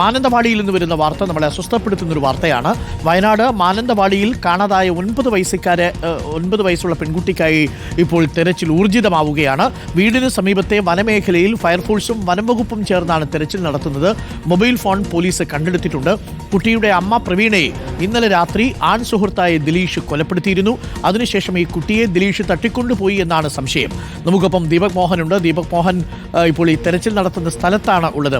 മാനന്തവാടിയിൽ നിന്ന് വരുന്ന വാർത്ത നമ്മളെ അസ്വസ്ഥപ്പെടുത്തുന്ന ഒരു വാർത്തയാണ്. വയനാട് മാനന്തവാടിയിൽ കാണാതായ ഒൻപത് വയസ്സുകാരെ ഒൻപത് വയസ്സുള്ള പെൺകുട്ടിക്കായി ഇപ്പോൾ തെരച്ചിൽ ഊർജിതമാവുകയാണ്. വീടിന് സമീപത്തെ വനമേഖലയിൽ ഫയർഫോഴ്സും വനംവകുപ്പും ചേർന്നാണ് തെരച്ചിൽ നടത്തുന്നത്. മൊബൈൽ ഫോൺ പോലീസ് കണ്ടെടുത്തിട്ടുണ്ട്. കുട്ടിയുടെ അമ്മ പ്രവീണയെ ഇന്നലെ രാത്രി ആൺ സുഹൃത്തായ ദിലീഷ് കൊലപ്പെടുത്തിയിരുന്നു. അതിനുശേഷം ഈ കുട്ടിയെ ദിലീഷ് തട്ടിക്കൊണ്ടുപോയി എന്നാണ് സംശയം. നമുക്കൊപ്പം ദീപക് മോഹനുണ്ട്. ദീപക് മോഹൻ ഇപ്പോൾ ഈ തെരച്ചിൽ നടത്തുന്ന സ്ഥലത്താണ് ഉള്ളത്.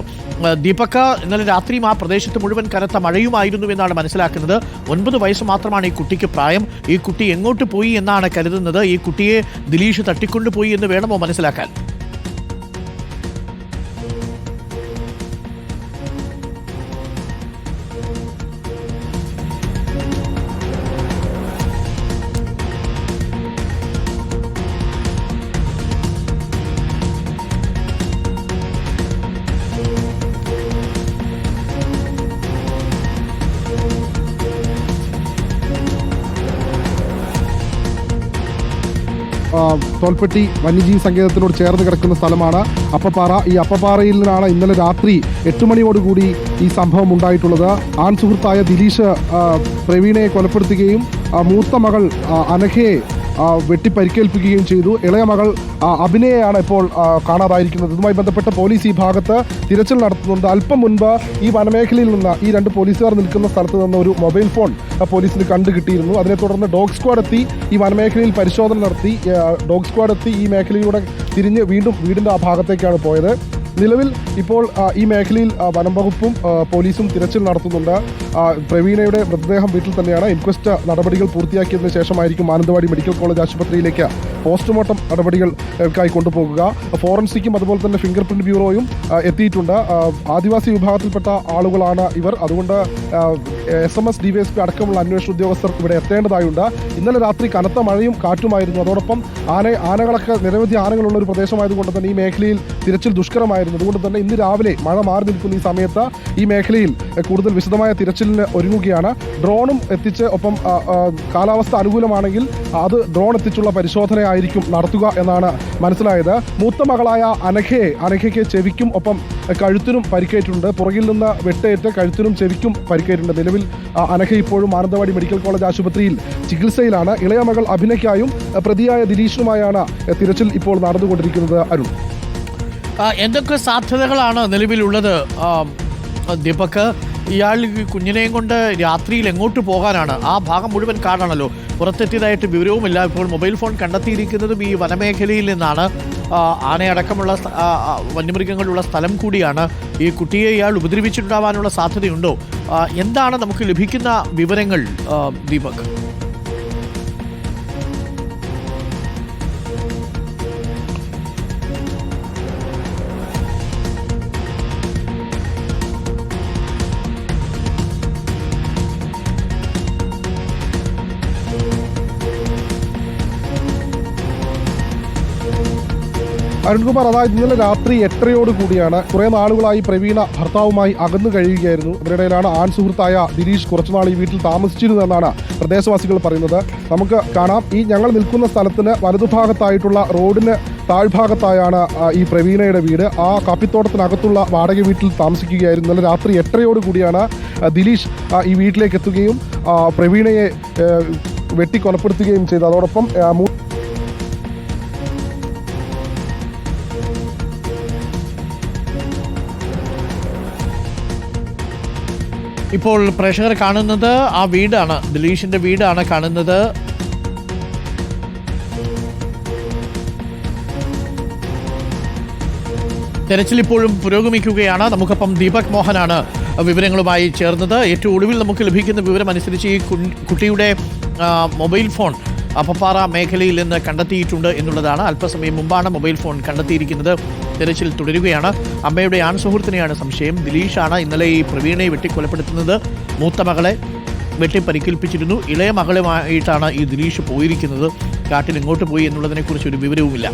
ദീപക് ഇന്നലെ രാത്രിയും ആ പ്രദേശത്ത് മുഴുവൻ കനത്ത മഴയുമായിരുന്നു എന്നാണ് മനസ്സിലാക്കുന്നത്. ഒൻപത് വയസ്സ് മാത്രമാണ് ഈ കുട്ടിക്ക് പ്രായം. ഈ കുട്ടി എങ്ങോട്ട് പോയി എന്നാണ് കരുതുന്നത്. ഈ കുട്ടിയെ ദിലീഷ് തട്ടിക്കൊണ്ടുപോയി എന്ന് വേണമോ മനസ്സിലാക്കാൻ? തോൽപ്പെട്ടി വന്യജീവി സങ്കേതത്തിനോട് ചേർന്ന് കിടക്കുന്ന സ്ഥലമാണ് അപ്പപ്പാറ. ഈ അപ്പപ്പാറയിൽ നിന്നാണ് ഇന്നലെ രാത്രി എട്ട് മണിയോടുകൂടി ഈ സംഭവം ഉണ്ടായിട്ടുള്ളത്. ആൺ സുഹൃത്തായ ദിലീഷ് പ്രവീണയെ കൊലപ്പെടുത്തുകയും മൂത്ത മകൾ അനഘയെ വെട്ടി പരിക്കേൽപ്പിക്കുകയും ചെയ്തു. ഇളയ മകൾ അഭിനയാണ് ഇപ്പോൾ കാണാതായിരിക്കുന്നത്. ഇതുമായി ബന്ധപ്പെട്ട പോലീസ് ഈ ഭാഗത്ത് തിരച്ചിൽ നടത്തുന്നുണ്ട്. അല്പം മുൻപ് ഈ വനമേഖലയിൽ നിന്ന് ഈ രണ്ട് പോലീസുകാർ നിൽക്കുന്ന സ്ഥലത്ത് നിന്ന് ഒരു മൊബൈൽ ഫോൺ പോലീസിന് കണ്ടു കിട്ടിയിരുന്നു. അതിനെ തുടർന്ന് ഡോഗ് സ്ക്വാഡ് എത്തി ഈ വനമേഖലയിൽ പരിശോധന നടത്തി ഡോഗ് സ്ക്വാഡ് എത്തി ഈ മേഖലയിലൂടെ തിരിഞ്ഞ് വീണ്ടും വീടിന്റെ ആ ഭാഗത്തേക്കാണ് പോയത്. നിലവിൽ ഇപ്പോൾ ഈ മേഖലയിൽ വനം വകുപ്പും പോലീസും തിരച്ചിൽ നടത്തുന്നുണ്ട്. പ്രവീണയുടെ മൃതദേഹം വീട്ടിൽ തന്നെയാണ്. ഇൻക്വസ്റ്റ് നടപടികൾ പൂർത്തിയാക്കിയതിനു ശേഷമായിരിക്കും മാനന്തവാടി മെഡിക്കൽ കോളേജ് ആശുപത്രിയിലേക്ക് പോസ്റ്റ്മോർട്ടം നടപടികൾക്കായി കൊണ്ടുപോകുക. ഫോറൻസിക്കും അതുപോലെ തന്നെ ഫിംഗർ പ്രിന്റ് ബ്യൂറോയും എത്തിയിട്ടുണ്ട്. ആദിവാസി വിഭാഗത്തിൽപ്പെട്ട ആളുകളാണ് ഇവർ. അതുകൊണ്ട് S M S D S P അടക്കമുള്ള അന്വേഷണ ഉദ്യോഗസ്ഥർ ഇവിടെ എത്തേണ്ടതായുണ്ട്. ഇന്നലെ രാത്രി കനത്ത മഴയും കാറ്റുമായിരുന്നു. അതോടൊപ്പം ആന ആനകളൊക്കെ നിരവധി ആനകളുള്ള ഒരു പ്രദേശമായതുകൊണ്ട് തന്നെ ഈ മേഖലയിൽ തിരച്ചിൽ ദുഷ്കരമായിരുന്നു. അതുകൊണ്ട് തന്നെ ഇന്ന് രാവിലെ മഴ മാറി നിൽക്കുന്ന ഈ സമയത്ത്. ഈ മേഖലയിൽ കൂടുതൽ വിശദമായ തിരച്ചിലിന് ഒരുങ്ങുകയാണ്. ഡ്രോണും എത്തിച്ച് ഒപ്പം കാലാവസ്ഥ അനുകൂലമാണെങ്കിൽ അത് ഡ്രോൺ എത്തിച്ചുള്ള പരിശോധനയായിരിക്കും നടത്തുക എന്നാണ് മനസ്സിലായത്. മൂത്ത മകളായ അനഘയെ അനഘയ്ക്ക് ചെവിക്കും ഒപ്പം കഴുത്തിനും പരിക്കേറ്റിട്ടുണ്ട്. പുറകിൽ നിന്ന് വെട്ടേറ്റ് കഴുത്തിനും ചെവിക്കും പരിക്കേറ്റിട്ടുണ്ട്. നിലവിൽ അനഘ ഇപ്പോഴും മാനന്തവാടി മെഡിക്കൽ കോളേജ് ആശുപത്രിയിൽ ചികിത്സയിലാണ്. ഇളയ മകൾ അഭിനയ്ക്കായും പ്രതിയായ ദിലീഷുമായാണ് ആ, തിരച്ചിൽ ഇപ്പോൾ നടന്നുകൊണ്ടിരിക്കുന്നത് അരുൺ. എന്തൊക്കെ സാധ്യതകളാണ് നിലവിലുള്ളത് ദീപക്? ഇയാൾ കുഞ്ഞിനെയും കൊണ്ട് രാത്രിയിൽ എങ്ങോട്ട് പോകാനാണ്? ആ ഭാഗം മുഴുവൻ കാടാണല്ലോ. പുറത്തെത്തിയതായിട്ട് വിവരവുമില്ല. ഇപ്പോൾ മൊബൈൽ ഫോൺ കണ്ടെത്തിയിരിക്കുന്നതും ഈ വനമേഖലയിൽ നിന്നാണ്. ആനയടക്കമുള്ള വന്യമൃഗങ്ങളുള്ള സ്ഥലം കൂടിയാണ്. ഈ കുട്ടിയെ ഇയാൾ ഉപദ്രവിച്ചിട്ടുണ്ടാവാനുള്ള സാധ്യതയുണ്ടോ? എന്താണ് നമുക്ക് ലഭിക്കുന്ന വിവരങ്ങൾ ദീപക്? അരുൺകുമാർ അതായത് ഇന്നലെ രാത്രി എട്ടരയോട് കൂടിയാണ് കുറെ നാളുകളായി പ്രവീണ ഭർത്താവുമായി അകന്നു കഴിയുകയായിരുന്നു. അതിനിടയിലാണ് ആൺ സുഹൃത്തായ ദിലീഷ് കുറച്ചുനാൾ ഈ വീട്ടിൽ താമസിച്ചിരുന്നതെന്നാണ് പ്രദേശവാസികൾ പറയുന്നത്. നമുക്ക് കാണാം. ഈ ഞങ്ങൾ നിൽക്കുന്ന സ്ഥലത്തിന് വലതുഭാഗത്തായിട്ടുള്ള റോഡിന് താഴ്ഭാഗത്തായാണ് ഈ പ്രവീണയുടെ വീട്. ആ കാപ്പിത്തോട്ടത്തിനകത്തുള്ള വാടക വീട്ടിൽ താമസിക്കുകയായിരുന്നു. ഇന്നലെ രാത്രി എട്ടരയോട് കൂടിയാണ് ദിലീഷ് ഈ വീട്ടിലേക്ക് എത്തുകയും പ്രവീണയെ വെട്ടി വെട്ടിക്കൊലപ്പെടുത്തുകയും ചെയ്തു അതോടൊപ്പം ഇപ്പോൾ പ്രേക്ഷകർ കാണുന്നത് ആ വീടാണ്. ദിലീഷിന്റെ വീടാണ് കാണുന്നത്. തെരച്ചിൽ ഇപ്പോഴും പുരോഗമിക്കുകയാണ്. നമുക്കൊപ്പം ദീപക് മോഹനാണ് വിവരങ്ങളുമായി ചേർന്നത്. ഏറ്റവും ഒടുവിൽ നമുക്ക് ലഭിക്കുന്ന വിവരം അനുസരിച്ച് ഈ കുട്ടിയുടെ മൊബൈൽ ഫോൺ അപ്പപ്പാറ മേഖലയിൽ നിന്ന് കണ്ടെത്തിയിട്ടുണ്ട് എന്നുള്ളതാണ്. അല്പസമയം മുമ്പാണ് മൊബൈൽ ഫോൺ കണ്ടെത്തിയിരിക്കുന്നത്. തിരച്ചിൽ തുടരുകയാണ്. അമ്മയുടെ ആൺ സുഹൃത്തിനെയാണ് സംശയം. ദിലീഷാണ് ഇന്നലെ ഈ പ്രവീണയെ വെട്ടിക്കൊലപ്പെടുത്തുന്നത്. മൂത്ത മകളെ വെട്ടി പരിക്കേൽപ്പിച്ചിരുന്നു ഇളയ മകളുമായിട്ടാണ് ഈ ദിലീഷ് പോയിരിക്കുന്നത്. കാട്ടിൽ എങ്ങോട്ട് പോയി എന്നുള്ളതിനെക്കുറിച്ച് ഒരു വിവരവുമില്ല.